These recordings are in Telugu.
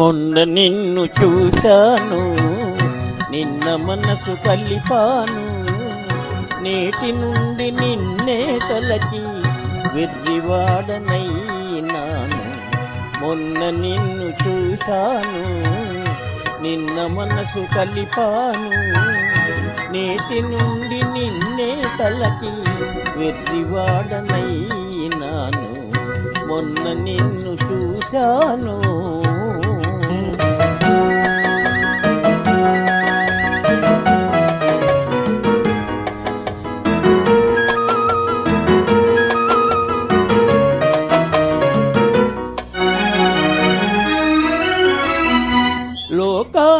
మొన్న నిన్ను చూశాను నిన్న మనసు కలిపాను. నేటి నుండి నిన్నే తలకి వెర్రివాడనైనాను మొన్న నిన్ను చూశాను నిన్న మనసు కలిపాను. నేటి నుండి నిన్నే తలకి వెర్రివాడనైనాను మొన్న నిన్ను చూశాను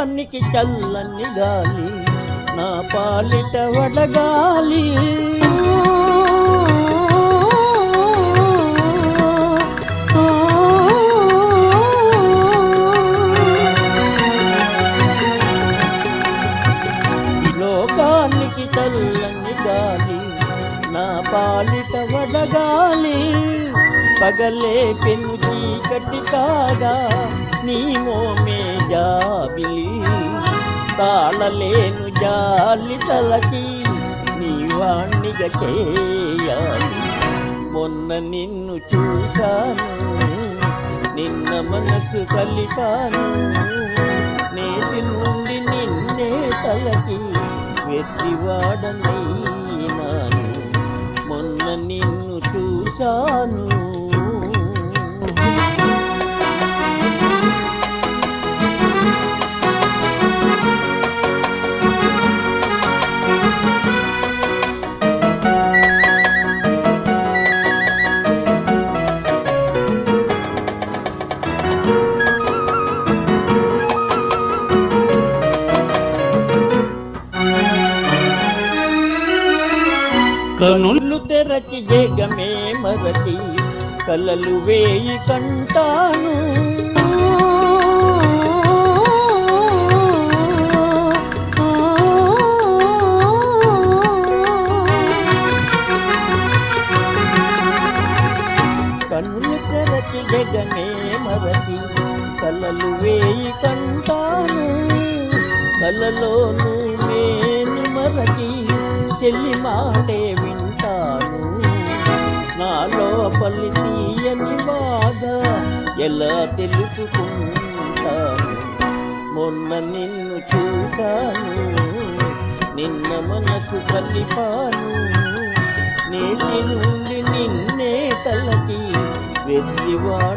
లోకానికి చల్లని గాలి నా పాలిట వడగాలి. లోకానికి చల్లని గాలి నా పాలిట వడగాలి. పగలే పెను చీకటి కాగా నీ మోమే జాబిలి తాళలేను జాలి తలకి నీవాణ్ణిగ చేయాలి. మొన్న నిన్ను చూశాను నిన్న మనసు కలిపాను నేటి నుండి నిన్నే తలకి వెట్టివాడనైనాను మొన్న నిన్ను చూశాను కనులు తెరచి జగమే మరచి కలలు వేయి కంటాను. కనులు తెరచి జగమే మరచి కలలు వేయి కంటాను. కలలోను నేను మరచి చెల్లి మాటే వింటాను. నాలో పల్లి తీయని బాధ ఎలా తెలుసుకుంటాను? మొన్న నిన్ను చూశాను. నిన్న మనకు కలిపాను. నేటి నుండి నిన్నే తలకి వెళ్ళివా